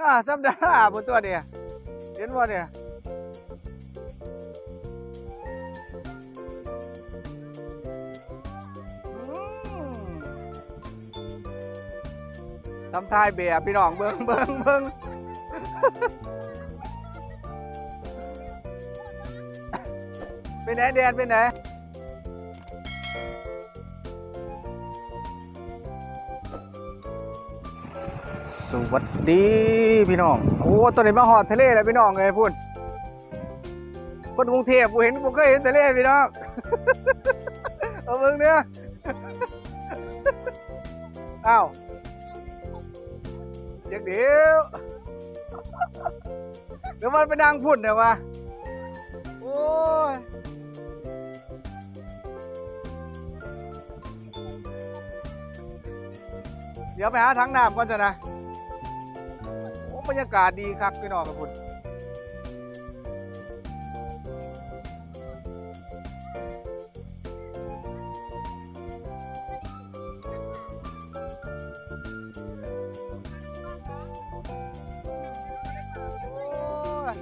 อ่าสัปดาห์บนตัวเนี่ยเห็นบ่เนี่ยทำทายแบบพี่น้องเบิ่งเบิ่งเบิ่งเป็นไหนแดนเป็นไหน สวัสดีพี่น้อง โอ้ตัวนี้มาหอดทะเลแล้วพี่น้องไงพูดคนกรุงเทพกูเห็นกูเคยเห็นทะเลพี่น้อง เอาเบิ่งเนี่ยอ้าวเดี๋ยวเดี๋ยวเดี๋ยวมันไปดังพุ่นเดี๋ยววะโอ้ยเดี๋ยวไปหาถังน้ำก่อนจ้ะนะ บรรยากาศดีครับพี่น้องกับคุณอ้ย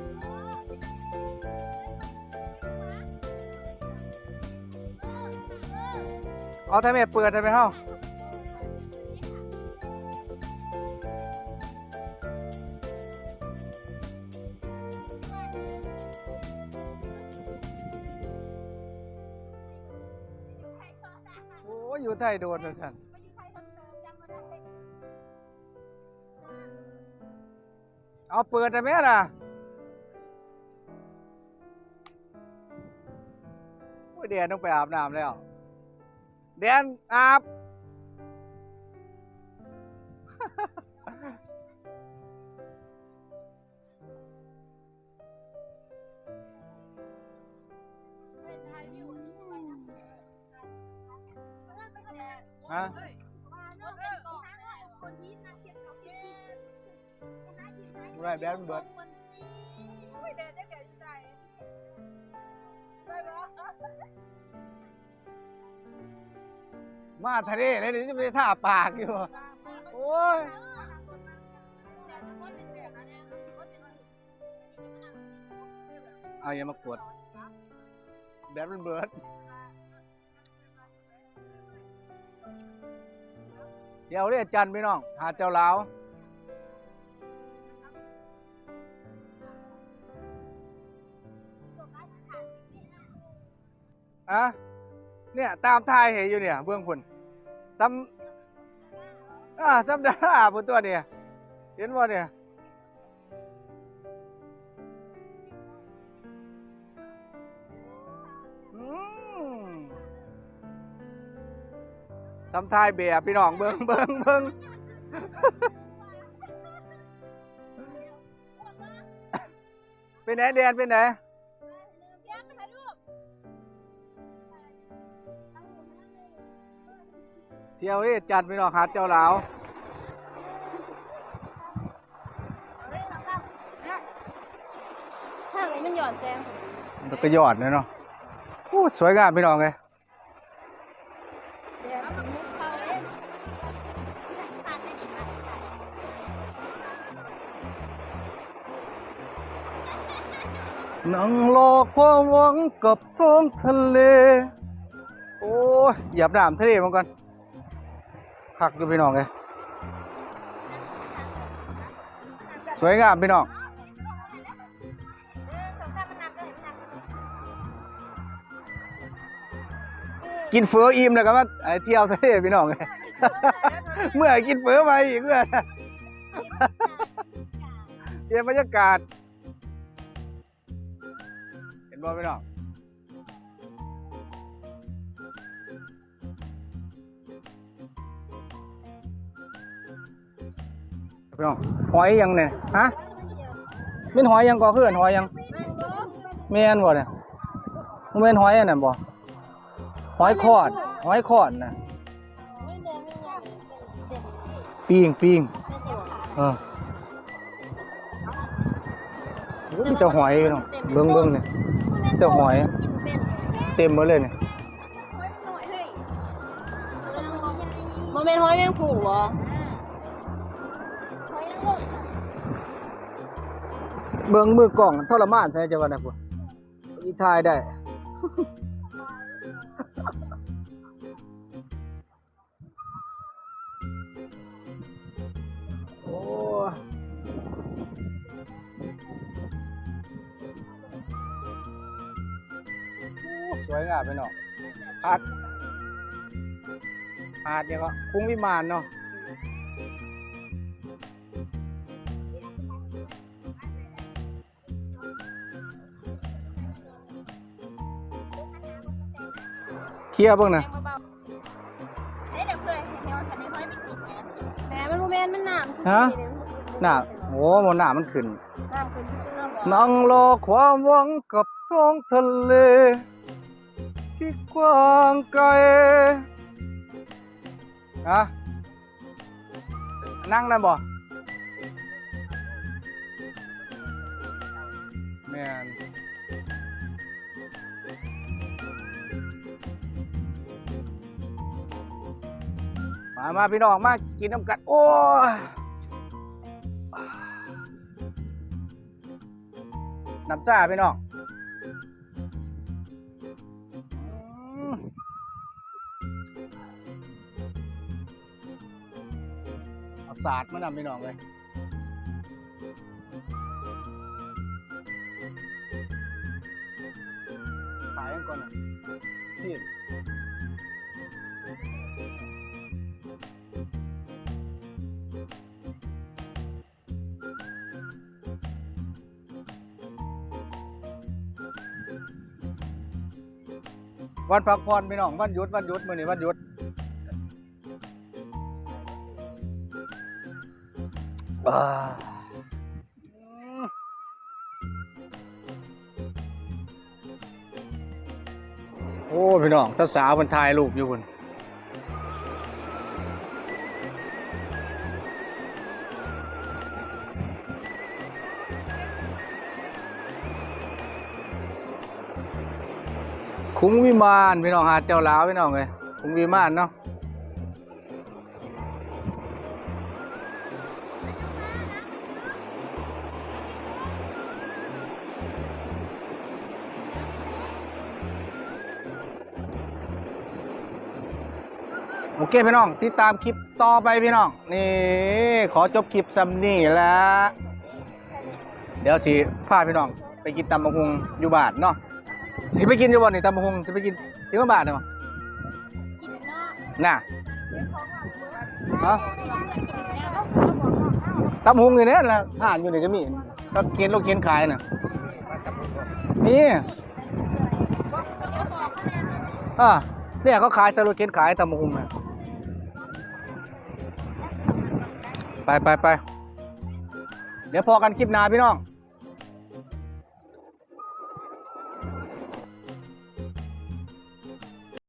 เอาทำไมเปิดทำไหมเฮ้า อยอยู่ไทยโดนนะฉันเอาเปิดได้ไหมล่ะโอ้ยแดนต้องไปอาบน้ำแล้ว แดนอาบ ฮะไรแดนเบิร์ดมาทะเลเลยนี่จะไปท่าปากอยู่ โอ้ยเอาอย่ามากดแดนมันเบิร์ด เดี๋ยวเรียกจันทร์พี่น้อง หาเจ้าลาวอะเนี่ยตามทายเห็นอยู่เนี่ย เบื้องผลซ้ำอ่าซ้ำดาราบนตัวเนี่ย เห็นบ่เนี่ย ซ้ำทายแบบพี่น้องเบิ้งเบิ้งเบิ้งเป็นไหนแดนเป็นไหนเที่ยวนี่จัดไปหนองหาดเจ้าหลาวถ้ามันหย่อนแซงมันก็ยอดเลยเนาะโอ้สวยงามพี่น้องเลย นั่งรอความหวังกับท้องทะเล โอ้ยหยียบน้ำทะเลมาก่อนคักดูพี่น้องเลยสวยงามพี่น้องกินเฟออิ่มแล้วก็มาเที่ยวทะเลพี่น้องเลย เมื่อกินเฟอมาอีกเมื่อเปลี่ยนบรรยากาศ เห็นบ่พี่น้องพี่น้องหอยยังเนี่ยฮะเป็นหอยยังก่อเพื่อนหอยยังแม่นบ่เนี่ยบ่แม่นหอยอันนั้นบ่หอยคอด หอยคอดน่ะ ปิ้งปิ้งไม่เจ็บเออโอ้ยมีแต่หอยเนาะเบิ่งเบิ่งเนี่ยแต่หอยกินเป็นเต็มหมดเลยเนี่ยโมเมนต์ห้อยแมงผู่บ่เบิ่งมือกล้องทรมานใช่จะว่านะพุ่นอีทายได้ วยงามไปเนาะหาดหาดเนี่ยก็คุ้งวิมานเนาะเคลียร์เบ้างนะเฮ้ยเดี๋ยวเพื่อนเดี๋ยวจะไม่ค่อยไปกินไงแต่มันโมเมนต์มันหนามฮะหน้าโอ้หมดหน้ามันขึ้นหนามเป็นเรื่องนั่งรอความหวังกับท้องทะเล ที่กว้างไกลนะนั่งนั่นบ่แม่นมามาพี่น้องมากินน้ำกัด โอ้ยน้ำจ้าพี่น้อง เอาสาดมานำพี่น้องเลยขายกันก่อนนะชีพวันพักผ่อนพี่น้องวันหยุดวันหยุดมื้อนี้วันหยุด อ่าโอ้พี่น้องสาวมันถ่ายรูปอยู่พุ่นคุ้งวิมานพี่น้องหาดเจ้าลาวพี่น้องเลยคุ้งวิมานเนาะ โอเคพี่น้อง ติดตามคลิปต่อไปพี่น้อง นี่ขอจบคลิปซัมนี่แล้วเดี๋ยวสิพาพี่น้อง ไปกินตำบักหุงอยู่บ้านเนาะสิไปกินอยู่บ่นี่ตำบักหุงสิไปกินสิมาบ้านเนาะกินนอกน่ะฮะตำบักหุงอยู่เนี่ยละผ่านอยู่นี่ก็มีก็เขียนโลกเขียนขายน่ะนี่อ่าเนี่ยเขาขายสโลเขียนขายตำบักหุงน่ะ ไปไปไปเดี๋ยวพอกันคลิปหน้าพี่น้อง